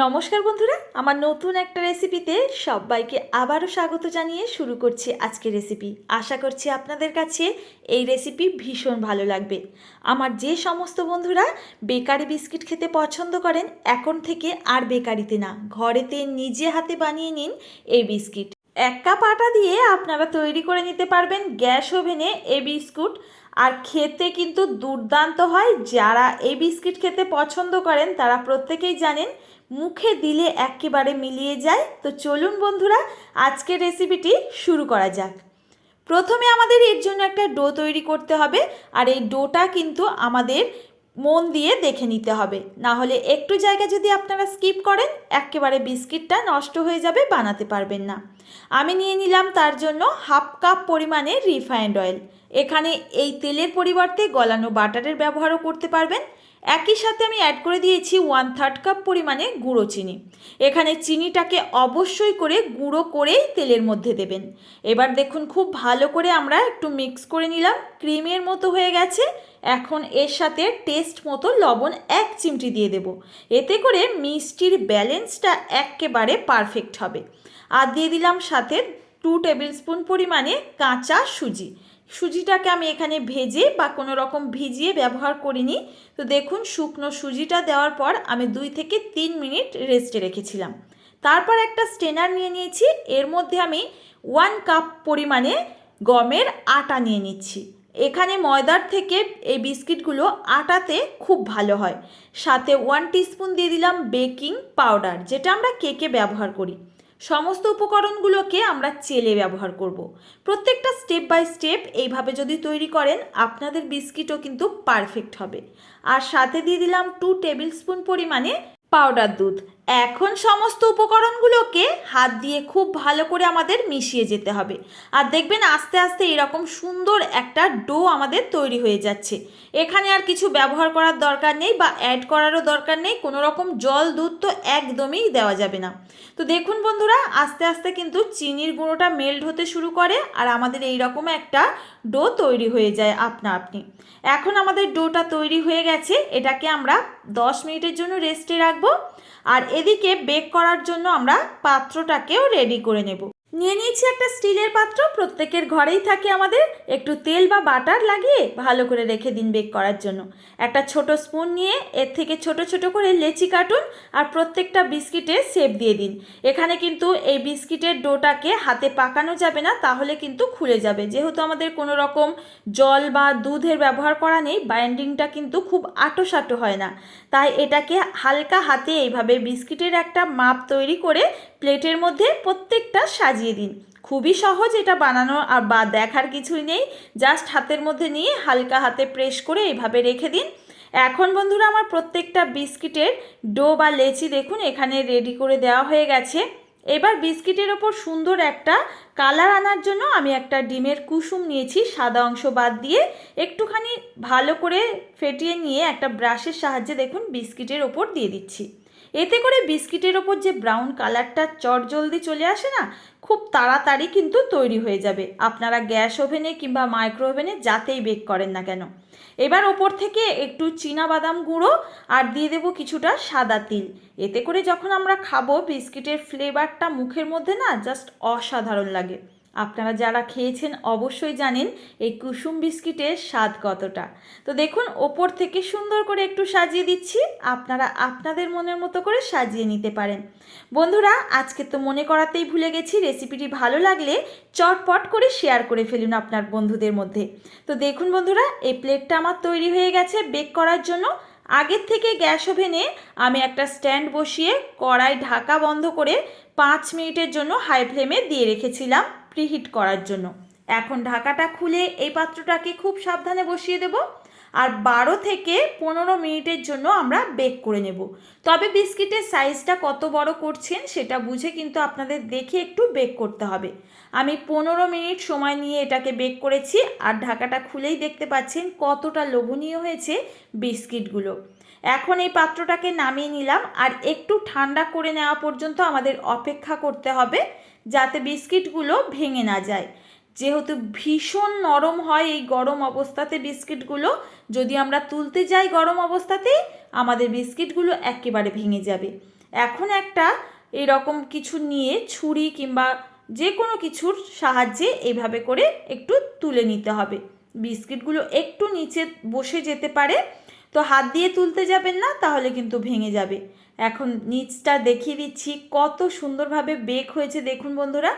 নমস্কার বন্ধুরা, আমার নতুন একটা রেসিপিতে সবাইকে আবারও স্বাগত জানিয়ে শুরু করছি আজকের রেসিপি আশা করছি আপনাদের কাছে এই রেসিপি ভীষণ ভালো লাগবে। আমার যে সমস্ত বন্ধুরা বেকারি বিস্কিট খেতে পছন্দ করেন, এখন থেকে আর বেকারিতে না, ঘরেতে নিজে হাতে বানিয়ে নিন এই বিস্কিট। এক কাপ আটা দিয়ে আপনারা তৈরি করে নিতে পারবেন গ্যাস ওভেনে এই বিস্কুট। আর খেতে কিন্তু দুর্দান্ত হয়, যারা এই বিস্কিট খেতে পছন্দ করেন তারা প্রত্যেকেই জানেন মুখে দিলে একেবারে মিলিয়ে যায়। তো চলুন বন্ধুরা, আজকের রেসিপিটি শুরু করা যাক। প্রথমে আমাদের এর জন্য একটা ডো তৈরি করতে হবে, আর এই ডোটা কিন্তু আমাদের মন দিয়ে দেখে নিতে হবে। না হলে একটু জায়গা যদি আপনারা স্কিপ করেন, একেবারে বিস্কিটটা নষ্ট হয়ে যাবে, বানাতে পারবেন না। আমি নিয়ে নিলাম তার জন্য হাফ কাপ পরিমাণে রিফাইন্ড অয়েল এখানে এই তেলের পরিবর্তে গলানো বাটারের ব্যবহারও করতে পারবেন। একই সাথে আমি অ্যাড করে দিয়েছি ওয়ান থার্ড কাপ পরিমাণে গুঁড়ো চিনি। এখানে চিনিটাকে অবশ্যই করে গুঁড়ো করেই তেলের মধ্যে দেবেন। এবার দেখুন খুব ভালো করে আমরা একটু মিক্স করে নিলাম, ক্রিমের মতো হয়ে গেছে। এখন এর সাথে টেস্ট মতো লবণ এক চিমটি দিয়ে দেব। এতে করে মিষ্টির ব্যালেন্সটা একেবারে পারফেক্ট হবে। আর দিয়ে দিলাম সাথে টু টেবিল স্পুন পরিমাণে কাঁচা সুজি। সুজিটাকে আমি এখানে ভেজে বা কোনো রকম ভিজিয়ে ব্যবহার করিনি। তো দেখুন, শুকনো সুজিটা দেওয়ার পর আমি দুই থেকে তিন মিনিট রেস্টে রেখেছিলাম। তারপর একটা স্টেনার নিয়ে নিয়েছি। এর মধ্যে আমি ওয়ান কাপ পরিমাণে গমের আটা নিয়ে নিচ্ছি। এখানে ময়দার থেকে এই বিস্কিটগুলো আটাতে খুব ভালো হয়। সাথে ওয়ান টিস্পুন দিয়ে দিলাম বেকিং পাউডার, যেটা আমরা কেকে ব্যবহার করি। সমস্ত উপকরণগুলোকে আমরা চেলে ব্যবহার করব। প্রত্যেকটা স্টেপ বাই স্টেপ এইভাবে যদি তৈরি করেন, আপনাদের বিস্কিটও কিন্তু পারফেক্ট হবে আর সাথে দিয়ে দিলাম টু টেবিল স্পুন পরিমাণে পাউডার দুধ এখন সমস্ত উপকরণগুলোকে হাত দিয়ে খুব ভালো করে আমাদের মিশিয়ে যেতে হবে। আর দেখবেন আস্তে আস্তে এরকম সুন্দর একটা ডো আমাদের তৈরি হয়ে যাচ্ছে। এখানে আর কিছু ব্যবহার করার দরকার নেই বা অ্যাড করারও দরকার নেই, কোনো রকম জল, দুধ তো একদমই দেওয়া যাবে না। তো দেখুন বন্ধুরা, আস্তে আস্তে কিন্তু চিনির গুঁড়োটা মেল্ট হতে শুরু করে আর আমাদের এই রকম একটা ডো তৈরি হয়ে যায় আপনা আপনি। এখন আমাদের ডোটা তৈরি হয়ে গেছে, এটাকে আমরা দশ মিনিটের জন্য রেস্টে রাখব। আর এদিকে বেক করার জন্য আমরা পাত্রটাকেও রেডি করে নেব। নিয়ে নিয়েছি একটা স্টিলের পাত্র, প্রত্যেকের ঘরেই থাকে আমাদের। একটু তেল বা বাটার লাগিয়ে ভালো করে রেখে দিন বেক করার জন্য। একটা ছোট স্পুন নিয়ে এর থেকে ছোট ছোট করে লেচি কাটুন আর প্রত্যেকটা বিস্কিটে শেপ দিয়ে দিন। এখানে কিন্তু এই বিস্কিটের ডোটাকে হাতে পাকানো যাবে না, তাহলে কিন্তু খুলে যাবে। যেহেতু আমাদের কোনো রকম জল বা দুধের ব্যবহার করা নেই, বাইন্ডিংটা কিন্তু খুব আটোসাটো হয় না। তাই এটাকে হালকা হাতে এইভাবে বিস্কিটের একটা মাপ তৈরি করে প্লেটের মধ্যে প্রত্যেকটা সাজিয়ে দিন। খুবই সহজ এটা বানানো আর বা দেখার কিছুই নেই। জাস্ট হাতের মধ্যে নিয়ে হালকা হাতে প্রেস করে এইভাবে রেখে দিন। এখন বন্ধুরা আমার প্রত্যেকটা বিস্কিটের ডো বা লেচি দেখুন, এখানে রেডি করে দেওয়া হয়ে গেছে। এবার বিস্কিটের ওপর সুন্দর একটা কালার আনার জন্য আমি একটা ডিমের কুসুম নিয়েছি, সাদা অংশ বাদ দিয়ে। একটুখানি ভালো করে ফেটিয়ে নিয়ে একটা ব্রাশের সাহায্যে দেখুন, বিস্কিটের ওপর দিয়ে দিচ্ছি। এতে করে বিস্কিটের ওপর যে ব্রাউন কালারটা চটজলদি চলে আসে না, খুব তাড়াতাড়ি কিন্তু তৈরি হয়ে যাবে। আপনারা গ্যাস ওভেনে কিংবা মাইক্রো ওভেনে যাতেই বেক করেন না কেন। এবার ওপর থেকে একটু চীনা বাদাম গুঁড়ো আর দিয়ে দেবো কিছুটা সাদা তিল। এতে করে যখন আমরা খাব, বিস্কিটের ফ্লেভারটা মুখের মধ্যে না জাস্ট অসাধারণ লাগে। আপনারা যারা খেয়েছেন অবশ্যই জানেন এই কুসুম বিস্কিটের স্বাদ কতটা। তো দেখুন, ওপর থেকে সুন্দর করে একটু সাজিয়ে দিচ্ছি, আপনারা আপনাদের মনের মতো করে সাজিয়ে নিতে পারেন। বন্ধুরা, আজকে তো মনে করাতেই ভুলে গেছি, রেসিপিটি ভালো লাগলে চটপট করে শেয়ার করে ফেলুন আপনার বন্ধুদের মধ্যে। তো দেখুন বন্ধুরা, এই প্লেটটা আমার তৈরি হয়ে গেছে বেক করার জন্য। আগের থেকে গ্যাস ওভেনে আমি একটা স্ট্যান্ড বসিয়ে কড়াই ঢাকা বন্ধ করে পাঁচ মিনিটের জন্য হাই ফ্লেমে দিয়ে রেখেছিলাম। প্রিহিট করার জন্য। এখন ঢাকাটা খুলে এই পাত্রটাকে খুব সাবধানে বসিয়ে দেব আর বারো থেকে পনেরো মিনিটের জন্য আমরা বেক করে নেব। তবে বিস্কিটের সাইজটা কত বড় করছেন সেটা বুঝে কিন্তু আপনাদের দেখে একটু বেক করতে হবে। আমি পনেরো মিনিট সময় নিয়ে এটাকে বেক করেছি আর ঢাকাটা খুলেই দেখতে পাচ্ছেন কতটা লোভনীয় হয়েছে বিস্কিটগুলো। এখন এই পাত্রটাকে নামিয়ে নিলাম আর একটু ঠান্ডা করে নেওয়া পর্যন্ত আমাদের অপেক্ষা করতে হবে। যাতে বিস্কিটগুলো ভেঙে না যায়। যেহেতু ভীষণ নরম হয় এই গরম অবস্থাতে বিস্কিটগুলো, যদি আমরা তুলতে যাই গরম অবস্থাতেই, আমাদের বিস্কিটগুলো একেবারে ভেঙে যাবে। এখন একটা এরকম কিছু নিয়ে ছুরি কিংবা যে কোনো কিছুর সাহায্যে এইভাবে করে একটু তুলে নিতে হবে। বিস্কিটগুলো একটু নিচে বসে যেতে পারে তো হাত দিয়ে তুলতে যাবেন না, তাহলে কিন্তু ভেঙে যাবে। এখন নিচটা দেখিয়ে দিচ্ছি, কত সুন্দরভাবে বেক হয়েছে, দেখুন বন্ধুরা।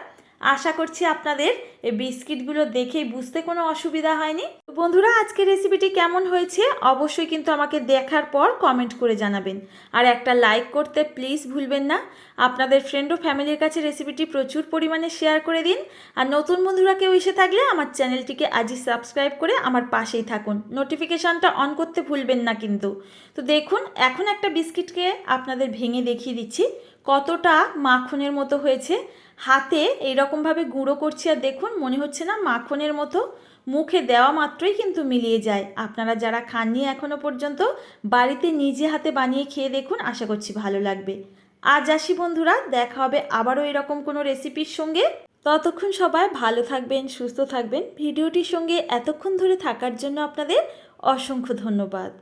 আশা করছি আপনাদের এই বিস্কিটগুলো দেখেই বুঝতে কোনো অসুবিধা হয়নি। বন্ধুরা, আজকের রেসিপিটি কেমন হয়েছে অবশ্যই কিন্তু আমাকে দেখার পর কমেন্ট করে জানাবেন। আর একটা লাইক করতে প্লিজ ভুলবেন না। আপনাদের ফ্রেন্ড ও ফ্যামিলির কাছে রেসিপিটি প্রচুর পরিমাণে শেয়ার করে দিন। আর নতুন বন্ধুরা কেউ এসে থাকলে আমার চ্যানেলটিকে আজই সাবস্ক্রাইব করে আমার পাশেই থাকুন। নোটিফিকেশানটা অন করতে ভুলবেন না কিন্তু। তো দেখুন, এখন একটা বিস্কিটকে আপনাদের ভেঙে দেখিয়ে দিচ্ছি। কতটা মাখনের মতো হয়েছে। হাতে এইরকমভাবে গুঁড়ো করছি আর দেখুন, মনে হচ্ছে না মাখনের মতো। মুখে দেওয়া মাত্রই কিন্তু মিলিয়ে যায়। আপনারা যারা খাননি এখনও পর্যন্ত, বাড়িতে নিজে হাতে বানিয়ে খেয়ে দেখুন, আশা করছি ভালো লাগবে। আজ আসি বন্ধুরা, দেখা হবে আবারও এরকম কোনো রেসিপির সঙ্গে। ততক্ষণ সবাই ভালো থাকবেন, সুস্থ থাকবেন। ভিডিওটির সঙ্গে এতক্ষণ ধরে থাকার জন্য আপনাদের অসংখ্য ধন্যবাদ।